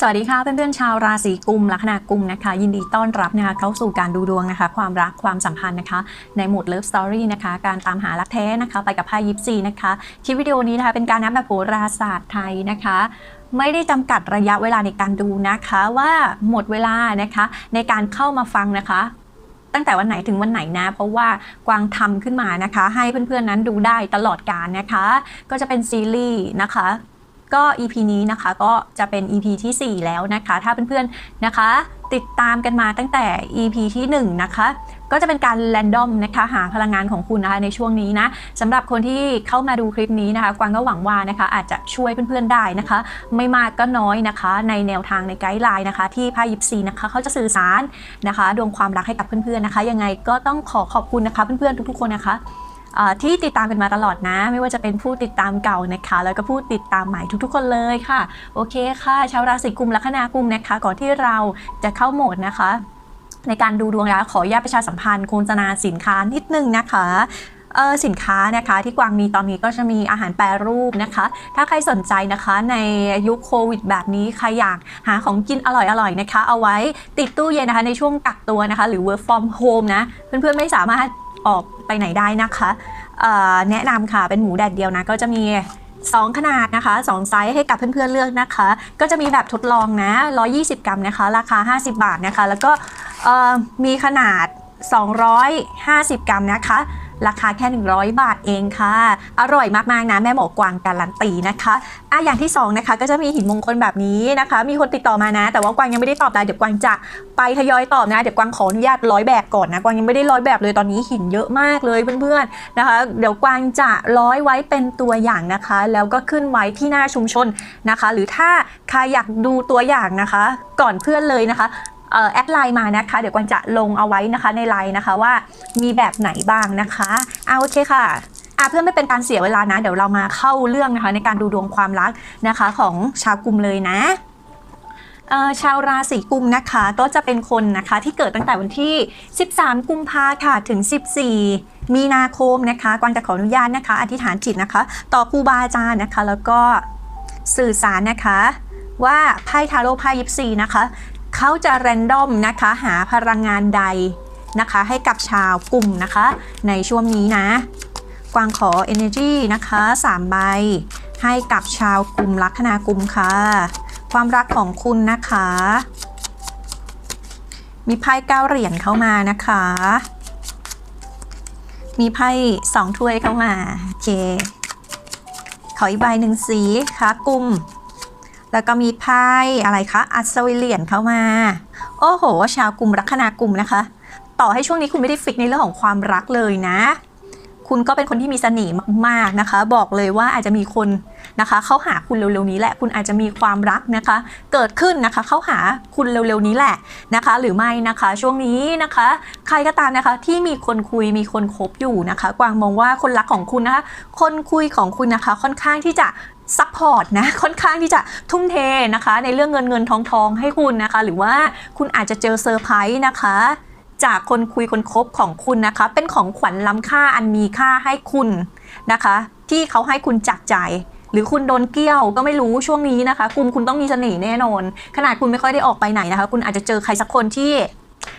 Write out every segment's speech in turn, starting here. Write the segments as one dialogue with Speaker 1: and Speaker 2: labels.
Speaker 1: สวัสดีค่ะเพื่อนๆชาวราศีกุมลัคนากุมนะคะ ยินดีต้อนรับนะคะเข้าสู่การดูดวงนะคะ ความรักความสัมพันธ์นะคะ ในหมวดเลิฟสตอรี่นะคะ การตามหารักแท้นะคะ ไปกับไพ่ยิปซีนะคะคลิปวิดีโอนี้นะคะเป็นการนับแบบโหราศาสตร์ไทยนะคะไม่ได้จำกัดระยะเวลาในการดูนะคะว่าหมดเวลานะคะในการเข้ามาฟังนะคะ ตั้งแต่วันไหนถึงวันไหนนะ เพราะว่ากวางทำขึ้นมานะคะ ให้เพื่อนๆนั้นดูได้ตลอดการนะคะ ก็จะเป็นซีรีส์นะคะ ก็ EP นี้นะคะก็จะเป็น EP ทีสี่ 4 แล้วนะคะ ถ้าเพื่อนๆนะคะ ติดตามกันมาตั้งแต่ EP ที่ 1 นะคะ ก็จะเป็นการแรนดอมนะคะหาพลังงานของคุณนะคะในช่วงนี้นะสำหรับคนที่เข้ามาดูคลิปนี้นะคะ กวางก็หวังว่านะคะ อาจจะช่วยเพื่อนๆได้นะคะ ไม่มากก็น้อยนะคะ ในแนวทางในไกด์ไลน์นะคะ ที่พายิปซีนะคะเขาจะสื่อสารนะคะ ดวงความรักให้กับเพื่อนๆนะคะ ยังไงก็ต้องขอขอบคุณนะคะ เพื่อนๆทุกๆคนนะคะ ที่ติดตามกันมาตลอดนะ ไม่ว่าจะเป็นผู้ติดตามเก่านะคะ แล้วก็ผู้ติดตามใหม่ทุกๆ คนเลยค่ะ โอเคค่ะ ชาวราศีกุมลัคนากุมนะคะ ก่อนที่เราจะเข้าโหมดนะคะ ในการดูดวงแล้วขออนุญาตประชาสัมพันธ์โฆษณาสินค้านิดนึงนะคะสินค้านะคะที่กวางมีตอนนี้ก็จะมีอาหารแปรรูปนะคะ ถ้าใครสนใจนะคะในยุคโควิดแบบนี้ใครอยากหาของกินอร่อยๆนะคะ เอาไว้ติดตู้เย็นนะคะในช่วงกักตัวนะคะ หรือ work from home นะ เพื่อนๆไม่สามารถ ออกไปไหนได้นะคะแนะนำค่ะเป็นหมูแดดเดียวนะก็จะมี2ขนาดนะคะ2ไซส์ให้กับเพื่อนๆเลือกนะคะ ก็จะมีแบบทดลองนะ 120 กรัมนะคะ ราคา 50 บาทนะคะ แล้วก็มีขนาด 250 กรัมนะคะ ราคาแค่ 100 บาทเองค่ะ อร่อยมากๆนะแม่หมอกวางการันตีนะคะอะอย่างที่สองนะคะก็จะมีหินมงคลแบบนี้นะคะ มีคนติดต่อมานะ แต่ว่ากวางยังไม่ได้ตอบนะเดี๋ยวกวางจะไปทยอยตอบนะเดี๋ยวกวางขออนุญาตร้อยแบบก่อนนะกวางยังไม่ได้ร้อยแบบเลยตอนนี้หินเยอะมากเลยเพื่อนๆนะคะ เดี๋ยวกวางจะร้อยไว้เป็นตัวอย่างนะคะ แล้วก็ขึ้นไว้ที่หน้าชุมชนนะคะ หรือถ้าใครอยากดูตัวอย่างนะคะ ก่อนเพื่อนเลยนะคะ แอดไลน์มานะคะ เดี๋ยวกวางจะลงเอาไว้นะคะในไลน์นะคะว่ามีแบบไหนบ้างนะคะเอาโอเคค่ะอะเพื่อไม่เป็นการเสียเวลานะ เดี๋ยวเรามาเข้าเรื่องนะคะ ในการดูดวงความรักนะคะของชาวกลุ่มเลยนะชาวราศีกุมนะคะก็จะเป็นคนนะคะที่เกิดตั้งแต่วันที่ 13 กุมภาค่ะถึง 14 มีนาคมนะคะกวางจะขออนุญาตนะคะ อธิษฐานจิตนะคะ ต่อครูบาอาจารย์นะคะ แล้วก็สื่อสารนะคะว่าไพ่ทาโร่ไพ่ยิปซีนะคะ เขาจะแรนดอมนะคะหาพลังงานใดนะคะ ให้กับชาวกลุ่มนะคะ ในช่วงนี้นะ กวางขอ energy นะคะ3ใบให้กับชาวกลุ่มลัคนากลุ่มค่ะ ความรักของคุณนะคะ มีไพ่เก้าเหรียญเข้ามานะคะ มีไพ่สองถ้วยเข้ามาโอเคขออีกใบหนึ่งสีค่ะกลุ่ม แล้วก็มีไพ่อะไรคะ อัศวิเหรียญเข้ามา โอ้โห ชาวกลุ่มลัคนากลุ่มนะคะ ต่อให้ช่วงนี้คุณไม่ได้ฟิกในเรื่องของความรักเลยนะ คุณก็เป็นคนที่มีเสน่ห์มากๆนะคะ บอกเลยว่าอาจจะมีคนนะคะ เข้าหาคุณเร็วๆนี้แหละ คุณอาจจะมีความรักนะคะ เกิดขึ้นนะคะ เข้าหาคุณเร็วๆนี้แหละนะคะ หรือไม่นะคะ ช่วงนี้นะคะ ใครก็ตามนะคะ ที่มีคนคุยมีคนคบอยู่นะคะ กวางมองว่าคนรักของคุณนะคะ คนคุยของคุณนะคะ ค่อนข้างที่จะ ซัพพอร์ตนะค่อนข้างที่จะทุ่มเทนะคะ ในเรื่องเงินเงินทองทองให้คุณนะคะ หรือว่าคุณอาจจะเจอเซอร์ไพรส์นะคะจากคนคุยคนคบของคุณนะคะ เป็นของขวัญล้ำค่าอันมีค่าให้คุณนะคะ ที่เขาให้คุณจากใจ หรือคุณโดนเกี้ยวก็ไม่รู้ช่วงนี้นะคะกลุ่มคุณต้องมีเสน่ห์แน่นอน ขนาดคุณไม่ค่อยได้ออกไปไหนนะคะ คุณอาจจะเจอใครสักคนที่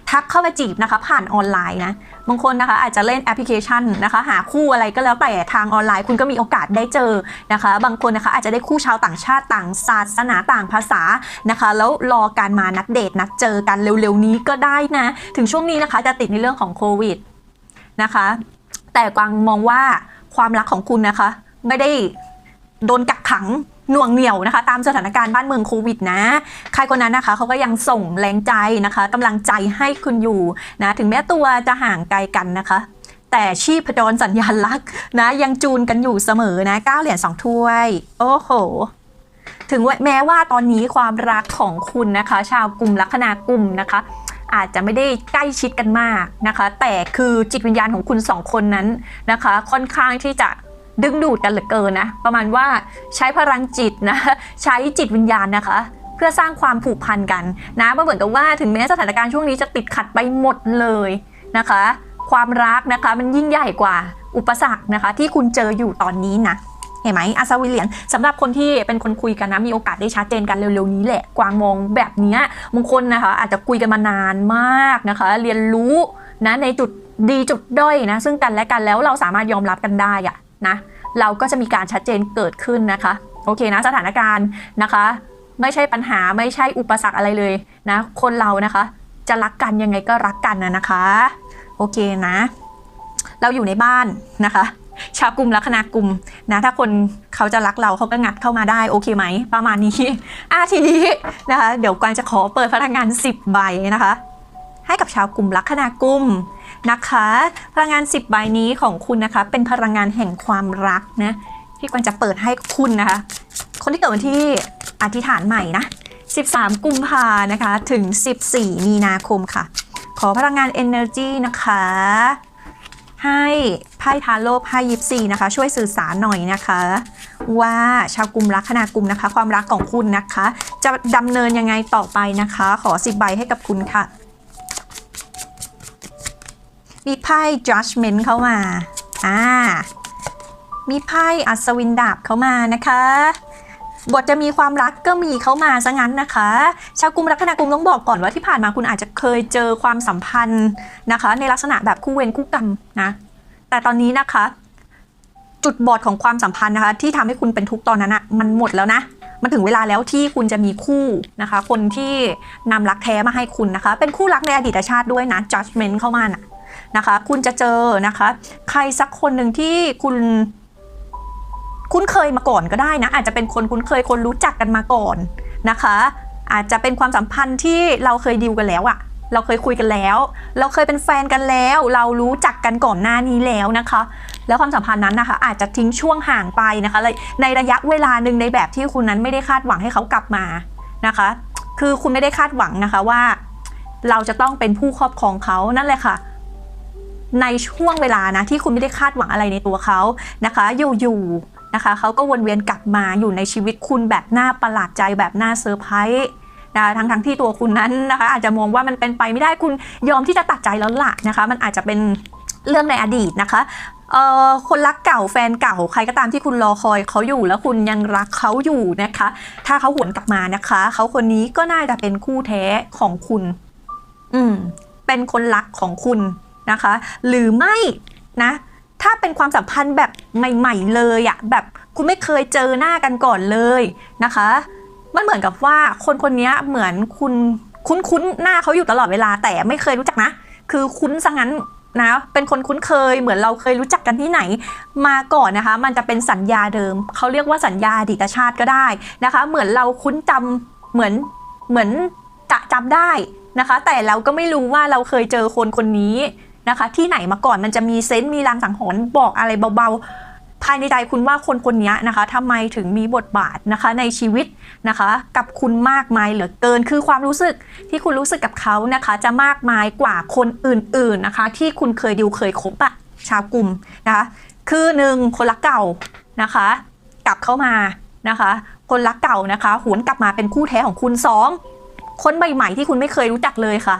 Speaker 1: ทักเข้ามาจีบนะคะ ผ่านออนไลน์นะบางคนนะคะอาจจะเล่นแอปพลิเคชันนะคะ หาคู่อะไรก็แล้วแต่ทางออนไลน์คุณก็มีโอกาสได้เจอนะคะ บางคนนะคะอาจจะได้คู่ชาวต่างชาติต่างศาสนาต่างภาษานะคะ แล้วรอการมานัดเดทนัดเจอกันเร็วๆนี้ก็ได้นะ ถึงช่วงนี้นะคะจะติดในเรื่องของโควิดนะคะ แต่กวางมองว่าความรักของคุณนะคะ ไม่ได้ โดนกักขังหน่วงเหนี่ยวนะคะ ตามสถานการณ์บ้านเมืองโควิดนะใครคนนั้นนะคะเขาก็ยังส่งแรงใจนะคะกำลังใจให้คุณอยู่นะถึงแม้ตัวจะห่างไกลกันนะคะ แต่ชีพจรสัญญาณรักนะยังจูนกันอยู่เสมอนะเก้าเหรียญสองถ้วย โอ้โหถึงแม้ว่าตอนนี้ความรักของคุณนะคะ ชาวกลุ่มลัคนากลุ่มนะคะ อาจจะไม่ได้ใกล้ชิดกันมากนะคะ แต่คือจิตวิญญาณของคุณสองคนนั้นนะคะ ค่อนข้างที่จะ ดึงดูดกันเหลือเกินนะ ประมาณว่าใช้พลังจิตนะ ใช้จิตวิญญาณนะคะ เพื่อสร้างความผูกพันกันนะมันเหมือนกับว่าถึงแม้สถานการณ์ช่วงนี้จะติดขัดไปหมดเลยนะคะ ความรักนะคะมันยิ่งใหญ่กว่าอุปสรรคนะคะ ที่คุณเจออยู่ตอนนี้นะเห็นไหมอัศวิเหรียญสำหรับคนที่เป็นคนคุยกันนะมีโอกาสได้ชัดเจนกันเร็วๆนี้แหละ กวางมองแบบนี้บางคนนะคะ อาจจะคุยกันมานานมากนะคะ เรียนรู้นะในจุดดีจุดด้อยนะ ซึ่งกันและกันแล้วเราสามารถยอมรับกันได้อะนะ เราก็จะมีการชัดเจนเกิดขึ้นนะคะ โอเคนะสถานการณ์นะคะ ไม่ใช่ปัญหาไม่ใช่อุปสรรคอะไรเลยนะ คนเรานะคะ จะรักกันยังไงก็รักกันนะนะคะ โอเคนะ เราอยู่ในบ้านนะคะชาวกลุ่มลัคนากลุ่มนะถ้าคนเขาจะรักเราเขาก็งัดเข้ามาได้โอเคไหม ประมาณนี้อะทีนี้นะคะ เดี๋ยวกวางจะขอเปิดพลังงาน 10 ใบนะคะ ให้กับชาวกลุ่มลัคนากลุ่ม นะคะ พลังงาน 10 ใบนี้ของคุณนะคะ เป็นพลังงานแห่งความรักนะที่กวางจะเปิดให้คุณนะคะ คนที่เกิดวันที่อธิษฐานใหม่นะ 13 กุมภานะคะ ถึง 14 มีนาคมค่ะ ขอพลังงาน Energy นะคะ ให้ไพ่ทาโร่ไพ่ยิปซีนะคะ ช่วยสื่อสารหน่อยนะคะ ว่าชาวกลุ่มรักขนาดกลุ่มนะคะ ความรักของคุณนะคะ จะดำเนินยังไงต่อไปนะคะ ขอ10ใบให้กับคุณค่ะ มีไพ่ judgment เข้ามา อ่า มีไพ่อัศวินดาบเข้ามานะคะบทจะมีความรักก็มีเข้ามาซะงั้นนะคะ ชาวกลุ่มลัคนากุมต้องบอกก่อนว่าที่ผ่านมาคุณอาจจะเคยเจอความสัมพันธ์นะคะ ในลักษณะแบบคู่เวรคู่กรรมนะ แต่ตอนนี้นะคะ จุดบอดของความสัมพันธ์นะคะ ที่ทำให้คุณเป็นทุกข์ตอนนั้นอะมันหมดแล้วนะมันถึงเวลาแล้วที่คุณจะมีคู่นะคะ คนที่นำรักแท้มาให้คุณนะคะ เป็นคู่รักในอดีตชาติด้วยนะ judgment เข้ามานะ นะคะ คุณจะเจอนะคะ ใครสักคนหนึ่งที่คุณคุ้นเคยมาก่อนก็ได้นะ อาจจะเป็นคนคุ้นเคยคนรู้จักกันมาก่อนนะคะ อาจจะเป็นความสัมพันธ์ที่เราเคยดีลกันแล้วอะเราเคยคุยกันแล้ว เราเคยเป็นแฟนกันแล้ว เรารู้จักกันก่อนหน้านี้แล้วนะคะ แล้วความสัมพันธ์นั้นนะคะ อาจจะทิ้งช่วงห่างไปนะคะในระยะเวลาหนึ่งในแบบที่คุณนั้นไม่ได้คาดหวังให้เขากลับมานะคะ คือคุณไม่ได้คาดหวังนะคะว่า เราจะต้องเป็นผู้ครอบครองเขานั่นแหละค่ะ ในช่วงเวลานะที่คุณไม่ได้คาดหวังอะไรในตัวเขานะคะอยู่ๆนะคะเขาก็วนเวียนกลับมาอยู่ในชีวิตคุณแบบน่าประหลาดใจแบบน่าเซอร์ไพรส์นะทั้งทั้งที่ตัวคุณนั้นนะคะ อาจจะมองว่ามันเป็นไปไม่ได้คุณยอมที่จะตัดใจแล้วล่ะนะคะ มันอาจจะเป็นเรื่องในอดีตนะคะเอ่อคนรักเก่าแฟนเก่าใครก็ตามที่คุณรอคอยเขาอยู่แล้วคุณยังรักเขาอยู่นะคะ ถ้าเขาหวนกลับมานะคะ เขาคนนี้ก็น่าจะเป็นคู่แท้ของคุณ อืมเป็นคนรักของคุณ นะคะ หรือไม่นะถ้าเป็นความสัมพันธ์แบบใหม่ ๆ เลยอะแบบคุณไม่เคยเจอหน้ากันก่อนเลยนะคะ มันเหมือนกับว่าคนคนนี้เหมือนคุณคุ้นๆหน้าเขาอยู่ตลอดเวลาแต่ไม่เคยรู้จักนะ คือคุ้นซะงั้นนะเป็นคนคุ้นเคยเหมือนเราเคยรู้จักกันที่ไหนมาก่อนนะคะ มันจะเป็นสัญญาเดิม เขาเรียกว่าสัญญาดีตชาติก็ได้นะคะ เหมือนเราคุ้นจำเหมือนเหมือนจะจำได้นะคะ แต่เราก็ไม่รู้ว่าเราเคยเจอคนคนนี้ นะคะ ที่ไหนมาก่อนมันจะมีเซนต์มีลางสังหรณ์บอกอะไรเบาๆ ภายในใจคุณว่าคนคนนี้นะคะทำไมถึงมีบทบาทนะคะในชีวิตนะคะ กับคุณมากมายเหลือเกินคือความรู้สึกที่คุณรู้สึกกับเขานะคะ จะมากมายกว่าคนอื่นๆนะคะ ที่คุณเคยดิวเคยคบอะชาวกลุ่มนะคะคือหนึ่งคนรักเก่านะคะ กลับเข้ามานะคะ คนรักเก่านะคะหวนกลับมาเป็นคู่แท้ของคุณสองคนใหม่ๆที่คุณไม่เคยรู้จักเลยค่ะ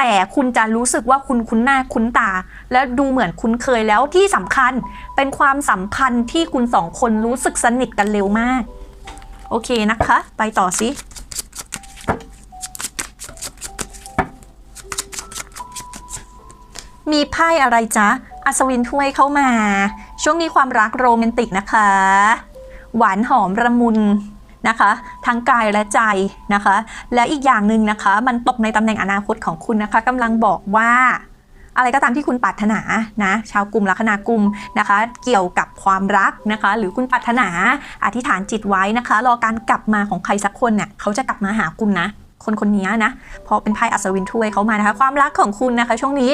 Speaker 1: แต่คุณจะรู้สึกว่าคุณคุ้นหน้าคุ้นตา และดูเหมือนคุ้นเคยแล้วที่สำคัญเป็นความสัมพันธ์ที่คุณสองคนรู้สึกสนิทกันเร็วมาก โอเคนะคะ ไปต่อสิมีไพ่อะไรจ๊ะ อัศวินถ้วยเข้ามา ช่วงนี้ความรักโรแมนติกนะคะ หวานหอมระมุน นะคะ ทั้งกายและใจนะคะ และอีกอย่างหนึ่งนะคะ มันตกในตำแหน่งอนาคตของคุณนะคะกำลังบอกว่าอะไรก็ตามที่คุณปรารถนานะชาวกลุ่มลัคนากลุ่มนะคะ เกี่ยวกับความรักนะคะ หรือคุณปรารถนาอธิษฐานจิตไว้นะคะ รอการกลับมาของใครสักคนเนี่ยเขาจะกลับมาหาคุณนะ คนคนนี้นะเพราะเป็นไพ่อัศวินถ้วยเขามานะคะ ความรักของคุณนะคะ ช่วงนี้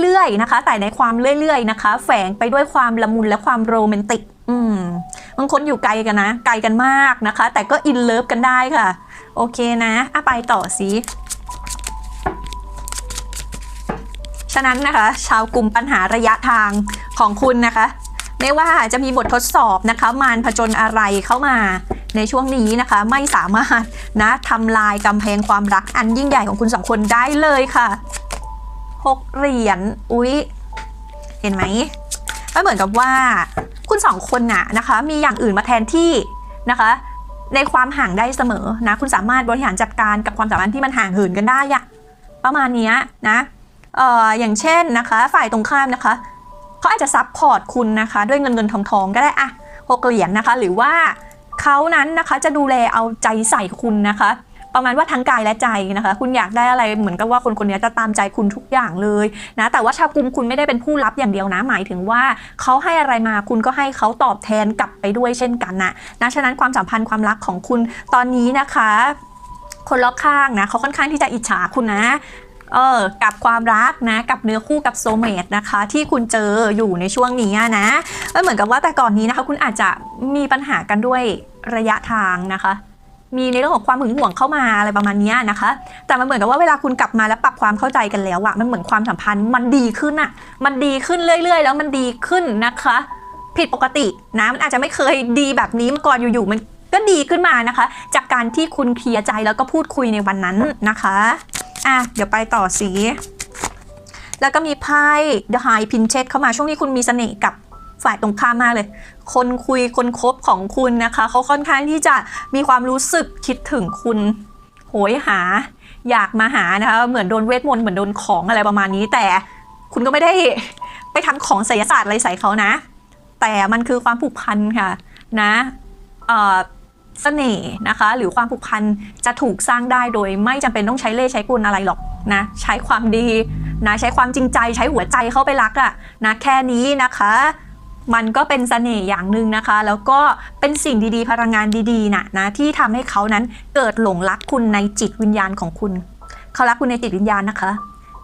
Speaker 1: เรื่อยๆนะคะ แต่ในความเรื่อยๆนะคะ แฝงไปด้วยความละมุนและความโรแมนติก อืม บางคนอยู่ไกลกันนะ ไกลกันมากนะคะ แต่ก็อินเลิฟกันได้ค่ะ โอเคนะอะไปต่อสิฉะนั้นนะคะ ชาวกลุ่มปัญหาระยะทางของคุณนะคะ ไม่ว่าจะมีบททดสอบนะคะ มารผจญอะไรเข้ามาในช่วงนี้นะคะ ไม่สามารถนะทำลายกำแพงความรักอันยิ่งใหญ่ของคุณสองคนได้เลยค่ะหกเหรียญอุ๊ย เห็นไหม มันเหมือนกับว่าคุณสองคนน่ะนะคะ มีอย่างอื่นมาแทนที่นะคะในความห่างได้เสมอนะคุณสามารถบริหารจัดการกับความสัมพันธ์ที่มันห่างเหินกันได้อะประมาณนี้นะเอ่ออย่างเช่นนะคะฝ่ายตรงข้ามนะคะเขาอาจจะซับพอร์ตคุณนะคะด้วยเงินเงินทองทองก็ได้อะหกเหรียญนะคะ หรือว่าเขานั้นนะคะจะดูแลเอาใจใส่คุณนะคะ ประมาณว่าทั้งกายและใจนะคะ คุณอยากได้อะไรเหมือนกับว่าคนคนนี้จะตามใจคุณทุกอย่างเลยนะแต่ว่าชาวกลุ่มคุณไม่ได้เป็นผู้รับอย่างเดียวนะหมายถึงว่าเขาให้อะไรมาคุณก็ให้เขาตอบแทนกลับไปด้วยเช่นกันนะนะฉะนั้นความสัมพันธ์ความรักของคุณตอนนี้นะคะ คนรอบข้างนะเขาค่อนข้างที่จะอิจฉาคุณนะเออกับความรักนะกับเนื้อคู่กับโซเมตนะคะ ที่คุณเจออยู่ในช่วงนี้นะก็เหมือนกับว่าแต่ก่อนนี้นะคะ คุณอาจจะมีปัญหากันด้วยระยะทางนะคะ มีในเรื่องของความหึงหวงเข้ามาอะไรประมาณนี้นะคะ แต่มันเหมือนกับว่าเวลาคุณกลับมาแล้วปรับความเข้าใจกันแล้วอะมันเหมือนความสัมพันธ์มันดีขึ้นอะมันดีขึ้นเรื่อย ๆ แล้วมันดีขึ้นนะคะ ผิดปกตินะมันอาจจะไม่เคยดีแบบนี้มาก่อนอยู่ๆมันก็ดีขึ้นมานะคะ จากการที่คุณเคลียร์ใจแล้วก็พูดคุยในวันนั้นนะคะอะเดี๋ยวไปต่อสีแล้วก็มีไพ่ The High Princess เข้ามาช่วงนี้คุณมีเสน่ห์กับ ฝ่ายตรงข้ามมากเลย คนคุยคนคบของคุณนะคะ เขาค่อนข้างที่จะมีความรู้สึกคิดถึงคุณ โหยหา อยากมาหานะคะ เหมือนโดนเวทมนต์เหมือนโดนของอะไรประมาณนี้ แต่คุณก็ไม่ได้ไปทำของไสยศาสตร์อะไรใส่เขานะ แต่มันคือความผูกพันค่ะนะเสน่ห์นะคะ หรือความผูกพันจะถูกสร้างได้โดย ไม่จำเป็นต้องใช้เล่ห์ใช้กลอะไรหรอกนะ ใช้ความดีนะใช้ความจริงใจใช้หัวใจเข้าไปรักอะนะแค่นี้นะคะ มันก็เป็นเสน่ห์อย่างหนึ่งนะคะ แล้วก็เป็นสิ่งดีๆ พลังงานดีๆนะนะที่ทำให้เขานั้นเกิดหลงรักคุณในจิตวิญญาณของคุณ เขารักคุณในจิตวิญญาณนะคะ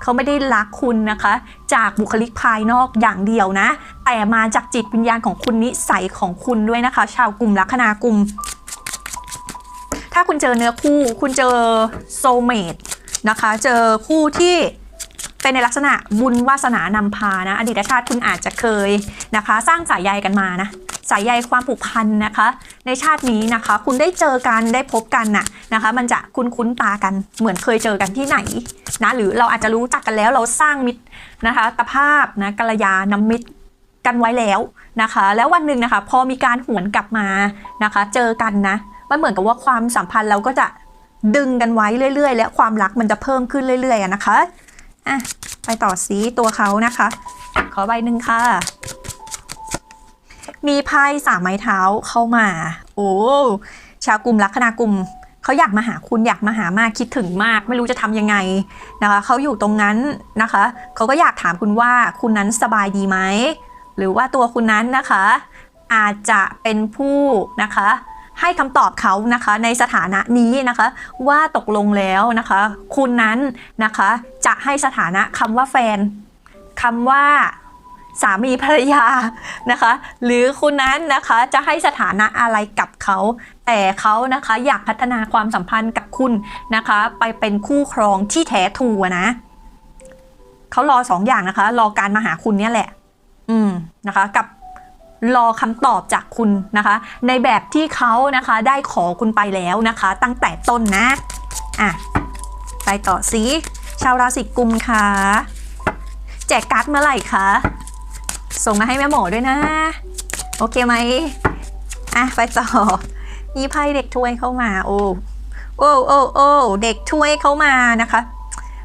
Speaker 1: เขาไม่ได้รักคุณนะคะ จากบุคลิกภายนอกอย่างเดียวนะ แต่มาจากจิตวิญญาณของคุณนิสัยของคุณด้วยนะคะ ชาวกลุ่มลัคนากลุ่ม ถ้าคุณเจอเนื้อคู่ คุณเจอโซเมตนะคะ เจอคู่ที่ เป็นในลักษณะบุญวาสนานำพานะ อดีตชาติคุณอาจจะเคยนะคะ สร้างสายใยกันมานะสายใยความผูกพันนะคะ ในชาตินี้นะคะ คุณได้เจอกันได้พบกันน่ะนะคะ มันจะคุ้นคุ้นตากันเหมือนเคยเจอกันที่ไหนนะหรือเราอาจจะรู้จักกันแล้วเราสร้างมิตรนะคะตภาพนะกัลยาณมิตรกันไว้แล้วนะคะ แล้ววันหนึ่งนะคะ พอมีการหวนกลับมานะคะ เจอกันนะมันเหมือนกับว่าความสัมพันธ์เราก็จะดึงกันไว้เรื่อย ๆ และความรักมันจะเพิ่มขึ้นเรื่อยๆนะคะ อะไปต่อสีตัวเขานะคะ ขอใบหนึ่งค่ะ มีไพ่สามไม้เท้าเข้ามา โอ้ชาวกลุ่มลัคนากลุ่มเขาอยากมาหาคุณอยากมาหามากคิดถึงมาก ไม่รู้จะทำยังไงนะคะเขาอยู่ตรงนั้นนะคะเขาก็อยากถามคุณว่าคุณนั้นสบายดีไหมหรือว่าตัวคุณนั้นนะคะ อาจจะเป็นผู้นะคะ ให้คำตอบเขานะคะในสถานะนี้นะคะ ว่าตกลงแล้วนะคะ คุณนั้นนะคะจะให้สถานะคำว่าแฟนคำว่าสามีภรรยานะคะ หรือคุณนั้นนะคะจะให้สถานะอะไรกับเขา แต่เขานะคะอยากพัฒนาความสัมพันธ์กับคุณนะคะ ไปเป็นคู่ครองที่แท้ทรูอะนะเขารอสองอย่างนะคะ รอการมาหาคุณเนี่ยแหละ อืมนะคะ กับ รอคำตอบจากคุณนะคะ ในแบบที่เขานะคะได้ขอคุณไปแล้วนะคะ ตั้งแต่ต้นนะอะไปต่อสิชาวราศีกุมค่ะแจกการ์ดเมื่อไหร่คะส่งมาให้แม่หมอด้วยนะ โอเคไหมอะไปต่อมีไพ่เด็กถ้วยเข้ามาโอ้โอ้โอ้โอ้เด็กถ้วยเข้ามานะคะ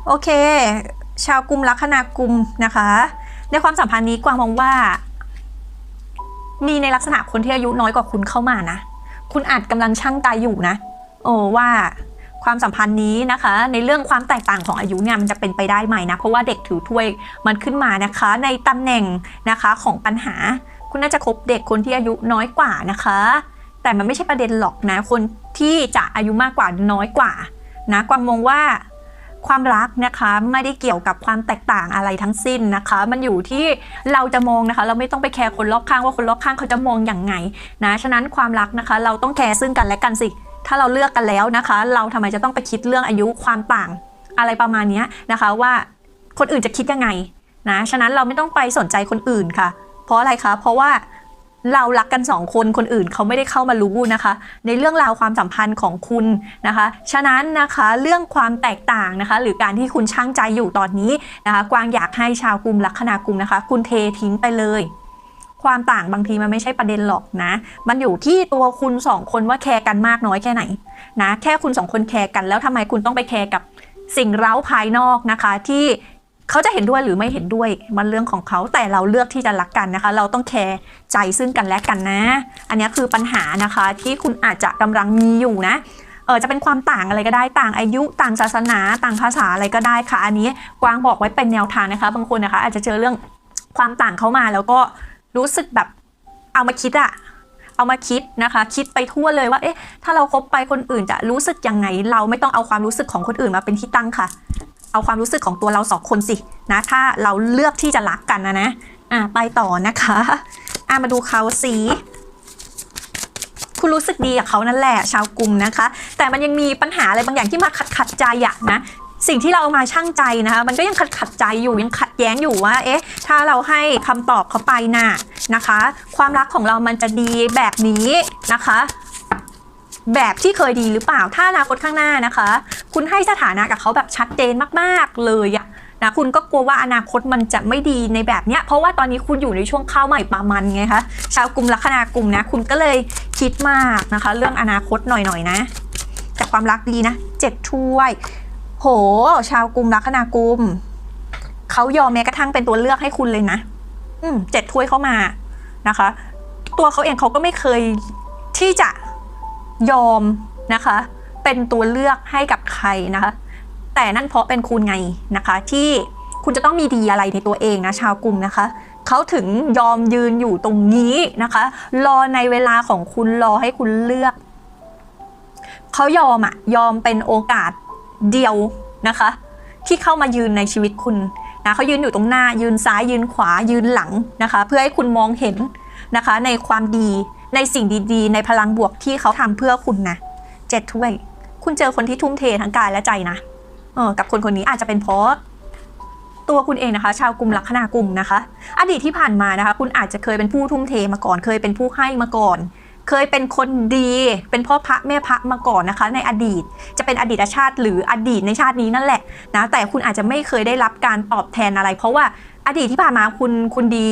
Speaker 1: โอเค ชาวกุมลัคนากุมนะคะ ในความสัมพันธ์นี้กวางมองว่า มีในลักษณะคนที่อายุน้อยกว่าคุณเข้ามานะ คุณอาจกำลังช่างใจอยู่นะ โอ้ว่าความสัมพันธ์นี้นะคะ ในเรื่องความแตกต่างของอายุเนี่ยมันจะเป็นไปได้ไหมนะ เพราะว่าเด็กถือถ้วยมันขึ้นมานะคะ ในตำแหน่งนะคะของปัญหา คุณน่าจะคบเด็กคนที่อายุน้อยกว่านะคะ แต่มันไม่ใช่ประเด็นหรอกนะ คนที่จะอายุมากกว่าน้อยกว่านะกวางมองว่า ความรักนะคะไม่ได้เกี่ยวกับความแตกต่างอะไรทั้งสิ้นนะคะ มันอยู่ที่เราจะมองนะคะ เราไม่ต้องไปแคร์คนรอบข้างว่าคนรอบข้างเขาจะมองอย่างไงนะฉะนั้นความรักนะคะ เราต้องแคร์ซึ่งกันและกันสิ ถ้าเราเลือกกันแล้วนะคะ เราทำไมจะต้องไปคิดเรื่องอายุความต่างอะไรประมาณนี้นะคะว่าคนอื่นจะคิดยังไงนะฉะนั้นเราไม่ต้องไปสนใจคนอื่นค่ะ เพราะอะไรคะเพราะว่า เรารักกันสองคนคนอื่นเขาไม่ได้เข้ามารู้นะคะ ในเรื่องราวความสัมพันธ์ของคุณนะคะ ฉะนั้นนะคะเรื่องความแตกต่างนะคะ หรือการที่คุณช่างใจอยู่ตอนนี้นะคะ กวางอยากให้ชาวกลุ่มลัคนากลุ่มนะคะ คุณเททิ้งไปเลย ความต่างบางทีมันไม่ใช่ประเด็นหรอกนะ มันอยู่ที่ตัวคุณสองคนว่าแคร์กันมากน้อยแค่ไหนนะแค่คุณสองคนแคร์กันแล้วทำไมคุณต้องไปแคร์กับสิ่งเร้าภายนอกนะคะที่ เขาจะเห็นด้วยหรือไม่เห็นด้วยมันเรื่องของเขาแต่เราเลือกที่จะรักกันนะคะ เราต้องแคร์ใจซึ่งกันและกันนะ อันนี้คือปัญหานะคะที่คุณอาจจะกำลังมีอยู่นะเออจะเป็นความต่างอะไรก็ได้ต่างอายุต่างศาสนาต่างภาษาอะไรก็ได้ค่ะ อันนี้กวางบอกไว้เป็นแนวทางนะคะ บางคนนะคะ อาจจะเจอเรื่องความต่างเข้ามาแล้วก็รู้สึกแบบเอามาคิดอะเอามาคิดนะคะ คิดไปทั่วเลยว่าเอ๊ะถ้าเราคบไปคนอื่นจะรู้สึกยังไง เราไม่ต้องเอาความรู้สึกของคนอื่นมาเป็นที่ตั้งค่ะ เอาความรู้สึกของตัวเราสองคนสินะถ้าเราเลือกที่จะรักกันนะนะอะไปต่อนะคะอะมาดูเขาสีคุณรู้สึกดีกับเขานั่นแหละชาวกลุ่มนะคะ แต่มันยังมีปัญหาอะไรบางอย่างที่มาขัดขัดใจอะนะสิ่งที่เราเอามาช่างใจนะคะมันก็ยังขัดขัดใจอยู่ยังขัดแย้งอยู่ว่าเอ๊ะถ้าเราให้คำตอบเขาไปน่ะนะคะ ความรักของเรามันจะดีแบบนี้นะคะ แบบที่เคยดีหรือเปล่าถ้าอนาคตข้างหน้านะคะ คุณให้สถานะกับเขาแบบชัดเจนมากๆเลยอะนะคุณก็กลัวว่าอนาคตมันจะไม่ดีในแบบเนี้ยเพราะว่าตอนนี้คุณอยู่ในช่วงข้าวใหม่ปลามันไงคะชาวกลุ่มลัคนากลุ่มนะ คุณก็เลยคิดมากนะคะ เรื่องอนาคตหน่อยๆนะ แต่ความรักดีนะเจ็ดถ้วย โห ชาวกลุ่มลัคนากลุ่มเขายอมแม้กระทั่งเป็นตัวเลือกให้คุณเลยนะ อืมเจ็ดถ้วยเข้ามานะคะ ตัวเขาเองเขาก็ไม่เคยที่จะยอมนะคะ เป็นตัวเลือกให้กับใครนะคะ แต่นั่นเพราะเป็นคุณไงนะคะ ที่คุณจะต้องมีดีอะไรในตัวเองนะชาวกลุ่มนะคะเขาถึงยอมยืนอยู่ตรงนี้นะคะ รอในเวลาของคุณรอให้คุณเลือกเขายอมอะยอมเป็นโอกาสเดียวนะคะ ที่เข้ามายืนในชีวิตคุณนะเขายืนอยู่ตรงหน้ายืนซ้ายยืนขวายืนหลังนะคะ เพื่อให้คุณมองเห็นนะคะ ในความดีในสิ่งดีๆ ในพลังบวกที่เขาทำเพื่อคุณนะเจ็ดถ้วย คุณเจอคนที่ทุ่มเททั้งกายและใจนะเออกับคนคนนี้อาจจะเป็นเพราะตัวคุณเองนะคะ ชาวกลุ่มลัคนากลุ่มนะคะ อดีตที่ผ่านมานะคะ คุณอาจจะเคยเป็นผู้ทุ่มเทมาก่อน เคยเป็นผู้ให้มาก่อน เคยเป็นคนดี เป็นพ่อพระแม่พระมาก่อนนะคะ ในอดีตจะเป็นอดีตชาติ หรืออดีตในชาตินี้นั่นแหละนะแต่คุณอาจจะไม่เคยได้รับการตอบแทนอะไร เพราะว่าอดีตที่ผ่านมาคุณคุณดี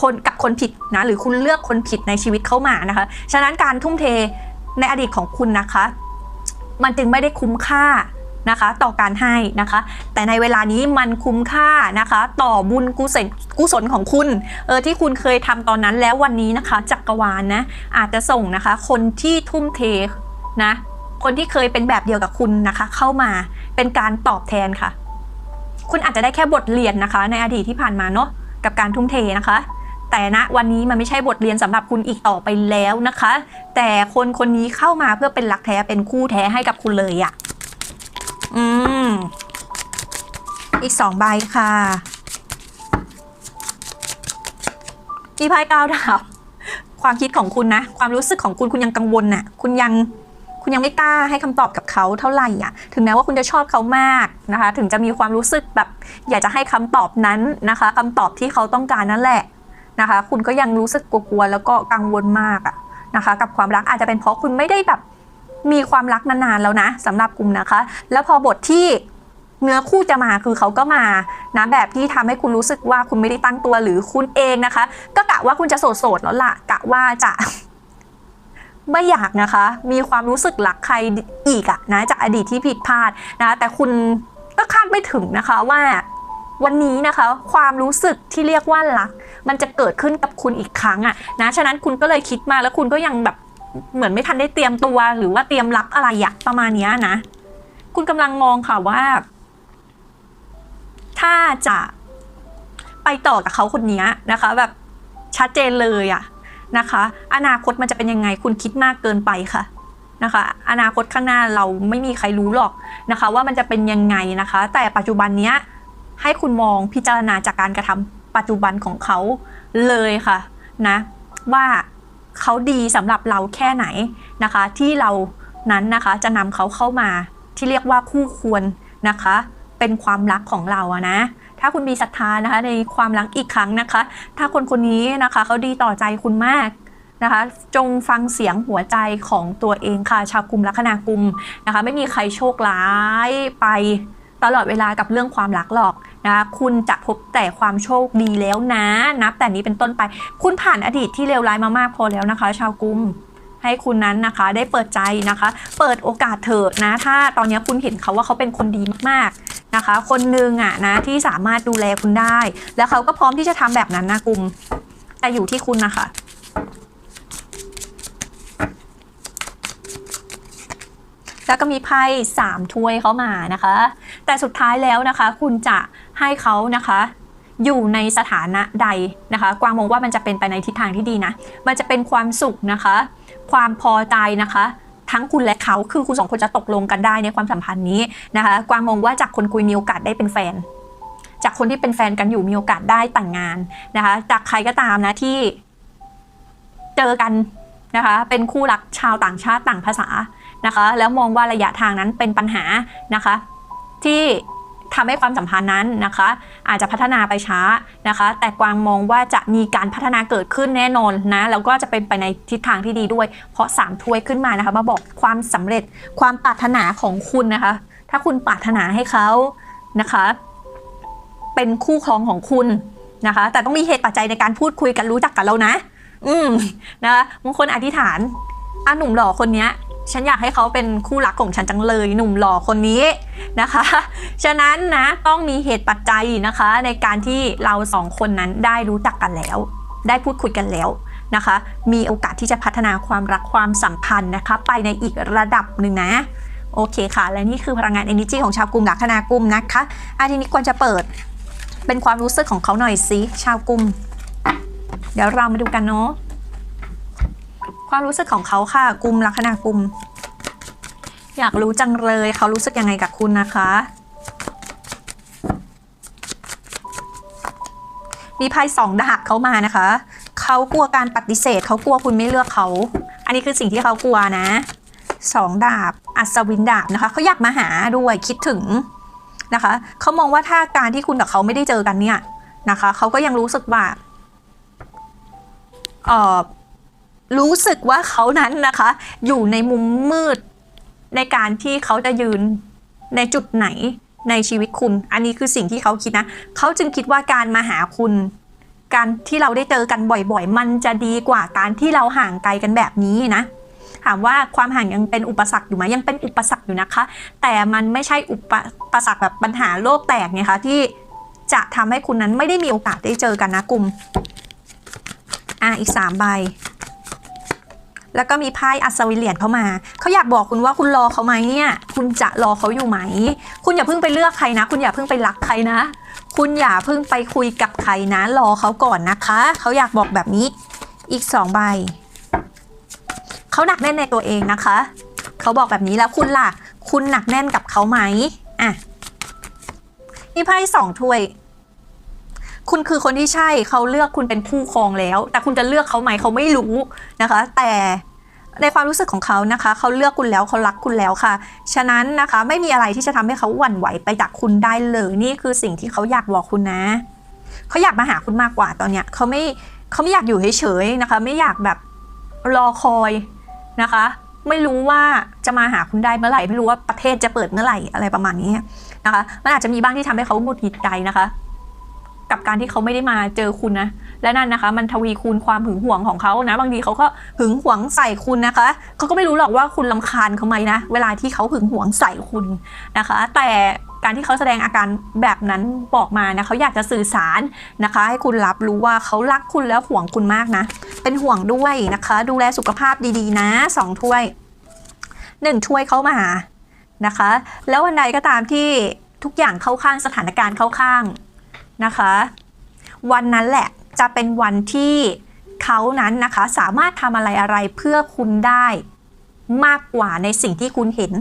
Speaker 1: คนกับคนผิดนะหรือคุณเลือกคนผิดในชีวิตเข้ามานะคะ ฉะนั้นการทุ่มเทในอดีตของคุณนะคะ มันจึงไม่ได้คุ้มค่านะคะต่อการให้นะคะ แต่ในเวลานี้มันคุ้มค่านะคะ ต่อบุญกุศลกุศลของคุณเออที่คุณเคยทำตอนนั้นแล้ววันนี้นะคะจักรวาลนะอาจจะส่งนะคะ คนที่ทุ่มเทนะคนที่เคยเป็นแบบเดียวกับคุณนะคะ เข้ามาเป็นการตอบแทนค่ะ คุณอาจจะได้แค่บทเรียนนะคะ ในอดีตที่ผ่านมาเนาะกับการทุ่มเทนะคะ แต่ณวันนี้มันไม่ใช่บทเรียนสำหรับคุณอีกต่อไปแล้วนะคะ แต่คนคนนี้เข้ามาเพื่อเป็นหลักแท้เป็นคู่แท้ให้กับคุณเลยอะ่ะ อืม อีกสองใบค่ะอีไพ่เก้าดาบความคิดของคุณนะ ความรู้สึกของคุณคุณยังกังวลน่ะ คุณยังคุณยังไม่กล้าให้คำตอบกับเขาเท่าไหร่อะ ถึงแม้ว่าคุณจะชอบเขามากนะคะ ถึงจะมีความรู้สึกแบบ อยากจะให้คำตอบนั้นนะคะคำตอบที่เขาต้องการนั่นแหละ นะคะ คุณก็ยังรู้สึกกลัวๆแล้วก็กังวลมากอะนะคะ กับความรักอาจจะเป็นเพราะคุณไม่ได้แบบมีความรักนานๆแล้วนะสำหรับกลุ่มนะคะ แล้วพอบทที่เนื้อคู่จะมาคือเขาก็มานะแบบที่ทำให้คุณรู้สึกว่าคุณไม่ได้ตั้งตัวหรือคุณเองนะคะ ก็กะว่าคุณจะโสดๆแล้วล่ะกะว่าจะไม่อยากนะคะ มีความรู้สึกรักใครอีกอะนะจากอดีตที่ผิดพลาดนะ แต่คุณก็คาดไม่ถึงนะคะว่า วันนี้นะคะ ความรู้สึกที่เรียกว่ารัก มันจะเกิดขึ้นกับคุณอีกครั้งอะนะฉะนั้นคุณก็เลยคิดมาแล้วคุณก็ยังแบบเหมือนไม่ทันได้เตรียมตัว หรือว่าเตรียมรับอะไรอะประมาณนี้นะ คุณกำลังมองค่ะว่า ถ้าจะไปต่อกับเขาคนนี้นะคะ แบบชัดเจนเลยอะนะคะ อนาคตมันจะเป็นยังไงคุณคิดมากเกินไปค่ะนะคะอนาคตข้างหน้าเราไม่มีใครรู้หรอกนะคะ ว่ามันจะเป็นยังไงนะคะ แต่ปัจจุบันเนี้ย ให้คุณมองพิจารณาจากการกระทำปัจจุบันของเขาเลยค่ะนะว่าเขาดีสำหรับเราแค่ไหนนะคะ ที่เรานั้นนะคะจะนำเขาเข้ามาที่เรียกว่าคู่ควรนะคะ เป็นความรักของเราอะนะถ้าคุณมีศรัทธานะคะในความรักอีกครั้งนะคะ ถ้าคนคนนี้นะคะเขาดีต่อใจคุณมากนะคะ จงฟังเสียงหัวใจของตัวเองค่ะชาวกลุ่มลัคนากลุ่มนะคะ ไม่มีใครโชคร้ายไป ตลอดเวลากับเรื่องความรักหรอกนะคะคุณจะพบแต่ความโชคดีแล้วนะ นับแต่นี้เป็นต้นไป คุณผ่านอดีตที่เลวร้ายมามากพอแล้วนะคะ ชาวกุมให้คุณนั้นนะคะได้เปิดใจนะคะ เปิดโอกาสเถิดนะ ถ้าตอนนี้คุณเห็นเขาว่าเขาเป็นคนดีมากๆนะคะ คนหนึ่งอะนะที่สามารถดูแลคุณได้ แล้วเขาก็พร้อมที่จะทำแบบนั้นนะกุมแต่อยู่ที่คุณนะคะ แล้วก็มีไพ่สามถ้วยเข้ามานะคะ แต่สุดท้ายแล้วนะคะ คุณจะให้เขานะคะอยู่ในสถานะใดนะคะ กวางมองว่ามันจะเป็นไปในทิศทางที่ดีนะ มันจะเป็นความสุขนะคะ ความพอใจนะคะ ทั้งคุณและเขาคือคุณสองคนจะตกลงกันได้ในความสัมพันธ์นี้นะคะ กวางมองว่าจากคนคุยมีโอกาสได้เป็นแฟน จากคนที่เป็นแฟนกันอยู่มีโอกาสได้แต่งงานนะคะ จากใครก็ตามนะที่เจอกันนะคะ เป็นคู่รักชาวต่างชาติต่างภาษา นะคะ แล้วมองว่าระยะทางนั้นเป็นปัญหานะคะ ที่ทำให้ความสัมพันธ์นั้นนะคะ อาจจะพัฒนาไปช้านะคะ แต่กวางมองว่าจะมีการพัฒนาเกิดขึ้นแน่นอนนะแล้วก็จะเป็นไปในทิศทางที่ดีด้วย เพราะสามถ้วยขึ้นมานะคะ มาบอกความสำเร็จความปรารถนาของคุณนะคะ ถ้าคุณปรารถนาให้เขานะคะ เป็นคู่ครองของคุณนะคะ แต่ต้องมีเหตุปัจจัยในการพูดคุยกันรู้จักกันแล้วนะ อืมนะคะบางคนอธิษฐานอะหนุ่มหล่อคนเนี้ย ฉันอยากให้เขาเป็นคู่รักของฉันจังเลยหนุ่มหล่อคนนี้นะคะ ฉะนั้นนะต้องมีเหตุปัจจัยนะคะ ในการที่เราสองคนนั้นได้รู้จักกันแล้ว ได้พูดคุยกันแล้วนะคะ มีโอกาสที่จะพัฒนาความรักความสัมพันธ์นะคะ ไปในอีกระดับหนึ่งนะโอเคค่ะ และนี่คือพลังงาน energy ของชาวกลุ่มลัคนากลุ่มนะคะอันนี้ควรจะเปิดเป็นความรู้สึกของเขาหน่อยสิชาวกลุ่ม เดี๋ยวเรามาดูกันเนาะ ความรู้สึกของเขาค่ะกลุ่มลัคนากลุ่มอยากรู้จังเลยเขารู้สึกยังไงกับคุณนะคะ มีไพ่สองดาบเขามานะคะ เขากลัวการปฏิเสธ เขากลัวคุณไม่เลือกเขา อันนี้คือสิ่งที่เขากลัวนะสองดาบ อัศวินดาบนะคะเขาอยากมาหาด้วยคิดถึงนะคะเขามองว่าถ้าการที่คุณกับเขาไม่ได้เจอกันเนี่ยนะคะเขาก็ยังรู้สึกว่าเอ่อ รู้สึกว่าเขานั้นนะคะ อยู่ในมุมมืด ในการที่เขาจะยืนในจุดไหนในชีวิตคุณ อันนี้คือสิ่งที่เขาคิดนะ เขาจึงคิดว่าการมาหาคุณ การที่เราได้เจอกันบ่อยๆ มันจะดีกว่าการที่เราห่างไกลกันแบบนี้นะ ถามว่าความห่างยังเป็นอุปสรรคอยู่ไหมยังเป็นอุปสรรคอยู่นะคะ แต่มันไม่ใช่อุปสรรคแบบปัญหาโลกแตกไงคะที่จะทำให้คุณนั้นไม่ได้มีโอกาสได้เจอกันนะกลุ่ม อะอีกสามใบ แล้วก็มีไพ่อัศวินเหรียญเข้ามา เขาอยากบอกคุณว่าคุณรอเขาไหมเนี่ย คุณจะรอเขาอยู่ไหม คุณอย่าเพิ่งไปเลือกใครนะ คุณอย่าเพิ่งไปรักใครนะ คุณอย่าเพิ่งไปคุยกับใครนะ รอเขาก่อนนะคะ เขาอยากบอกแบบนี้ อีกสองใบ เขาหนักแน่นในตัวเองนะคะ เขาบอกแบบนี้แล้วคุณล่ะ คุณหนักแน่นกับเขาไหมอะมีไพ่สองถ้วย คุณคือคนที่ใช่เขาเลือกคุณเป็นคู่ครองแล้ว แต่คุณจะเลือกเขาไหมเขาไม่รู้นะคะ แต่ในความรู้สึกของเขานะคะ เขาเลือกคุณแล้วเขารักคุณแล้วค่ะ ฉะนั้นนะคะไม่มีอะไรที่จะทำให้เขาหวั่นไหวไปจากคุณได้เลยนี่คือสิ่งที่เขาอยากบอกคุณนะเขาอยากมาหาคุณมากกว่าตอนเนี้ยเขาไม่เขาไม่อยากอยู่เฉยๆนะคะ ไม่อยากแบบรอคอยนะคะ ไม่รู้ว่าจะมาหาคุณได้เมื่อไหร่ ไม่รู้ว่าประเทศจะเปิดเมื่อไหร่อะไรประมาณนี้นะคะ มันอาจจะมีบ้างที่ทำให้เขาหงุดหงิดใจนะคะ กับการที่เขาไม่ได้มาเจอคุณนะ และนั่นนะคะ มันทวีคูณความหึงหวงของเขานะ บางทีเขาก็หึงหวงใส่คุณนะคะเขาก็ไม่รู้หรอกว่าคุณลำคาญเขาไหมนะ เวลาที่เขาหึงหวงใส่คุณนะคะ แต่การที่เขาแสดงอาการแบบนั้นบอกมานะเขาอยากจะสื่อสารนะคะ ให้คุณรับรู้ว่าเขารักคุณแล้วห่วงคุณมากนะ เป็นห่วงด้วยนะคะ ดูแลสุขภาพดีๆ นะสองถ้วยหนึ่งถ้วยเขามานะคะ แล้ววันใดก็ตามที่ทุกอย่างเข้าข้างสถานการณ์เข้าข้าง นะคะ วันนั้นแหละจะเป็นวันที่เขานั้นนะคะสามารถทำอะไรอะไรเพื่อคุณได้มากกว่าในสิ่งที่คุณเห็น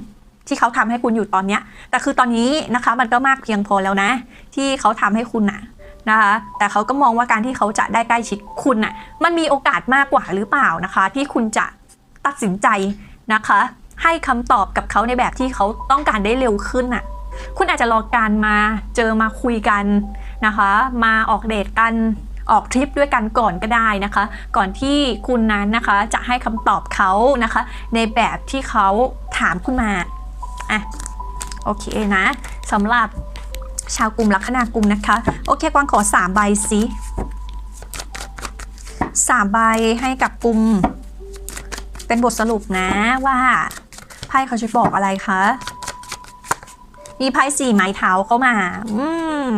Speaker 1: ที่เขาทำให้คุณอยู่ตอนเนี้ย แต่คือตอนนี้นะคะมันก็มากเพียงพอแล้วนะ ที่เขาทำให้คุณนะนะคะ แต่เขาก็มองว่าการที่เขาจะได้ใกล้ชิดคุณน่ะ มันมีโอกาสมากกว่าหรือเปล่านะคะ ที่คุณจะตัดสินใจนะคะ ให้คำตอบกับเขาในแบบที่เขาต้องการได้เร็วขึ้นน่ะ คุณอาจจะรอการมาเจอมาคุยกัน นะคะ มาออกเดทกันออกทริปด้วยกันก่อนก็ได้นะคะ ก่อนที่คุณนั้นนะคะจะให้คำตอบเขานะคะ ในแบบที่เขาถามคุณมาอะโอเคนะสำหรับชาวกลุ่มลัคนากลุ่มนะคะ โอเคกวางขอสามใบสิสามใบให้กับกลุ่ม เป็นบทสรุปนะว่าไพ่เขาจะบอกอะไรคะมีไพ่สี่ไม้เท้าเข้ามา อืม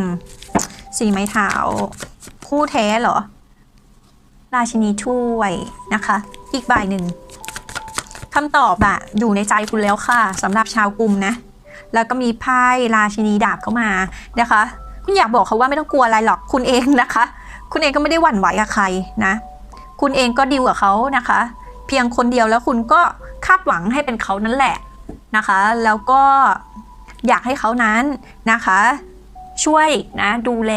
Speaker 1: สี่ไม้เท้าคู่แท้เหรอ ราชินีถ้วยนะคะ อีกใบหนึ่งคำตอบอะอยู่ในใจคุณแล้วค่ะสำหรับชาวกลุ่มนะ แล้วก็มีไพ่ราชินีดาบเข้ามานะคะ คุณอยากบอกเขาว่าไม่ต้องกลัวอะไรหรอกคุณเองนะคะ คุณเองก็ไม่ได้หวั่นไหวกับใครนะ คุณเองก็ดีลกับเขานะคะ เพียงคนเดียวแล้วคุณก็คาดหวังให้เป็นเขานั่นแหละนะคะ แล้วก็อยากให้เขานั้นนะคะ ช่วยนะดูแล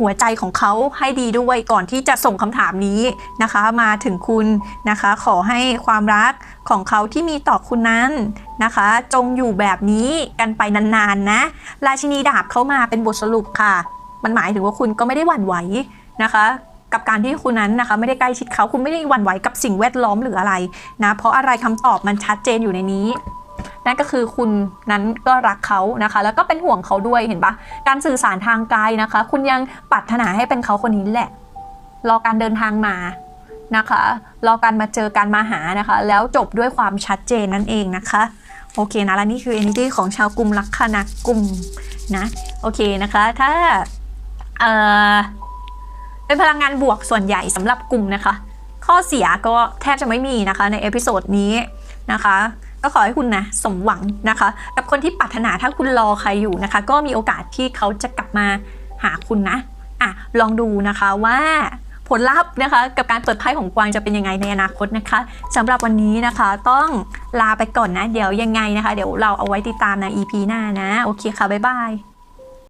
Speaker 1: หัวใจของเขาให้ดีด้วยก่อนที่จะส่งคำถามนี้นะคะ มาถึงคุณนะคะ ขอให้ความรักของเขาที่มีต่อคุณนั้นนะคะ จงอยู่แบบนี้กันไปนานๆนะราชินีดาบเข้ามาเป็นบทสรุปค่ะ มันหมายถึงว่าคุณก็ไม่ได้หวั่นไหวนะคะกับการที่คุณนั้นนะคะไม่ได้ใกล้ชิดเขาคุณไม่ได้หวั่นไหวกับสิ่งแวดล้อมหรืออะไรนะเพราะอะไรคำตอบมันชัดเจนอยู่ในนี้ นั่นก็คือคุณนั้นก็รักเขานะคะ แล้วก็เป็นห่วงเขาด้วยเห็นปะการสื่อสารทางกายนะคะ คุณยังปรารถนาให้เป็นเขาคนนี้แหละ รอการเดินทางมานะคะ รอการมาเจอการมาหานะคะ แล้วจบด้วยความชัดเจนนั่นเองนะคะโอเคนะและนี่คือ energy ของชาวกลุ่มลัคนากุมนะโอเคนะคะถ้าเอ่อเป็นพลังงานบวกส่วนใหญ่สำหรับกลุ่มนะคะ ข้อเสียก็แทบจะไม่มีนะคะในเอพิโซดนี้นะคะ ก็ขอให้คุณนะสมหวังนะคะ กับคนที่ปรารถนาถ้าคุณรอใครอยู่นะคะ ก็มีโอกาสที่เขาจะกลับมาหาคุณนะอะลองดูนะคะว่าผลลัพธ์นะคะกับการเปิดไพ่ของกวางจะเป็นยังไงในอนาคตนะคะสำหรับวันนี้นะคะต้องลาไปก่อนนะ เดี๋ยวยังไงนะคะ เดี๋ยวเราเอาไว้ติดตามใน EP หน้านะ โอเคค่ะ บ๊ายบาย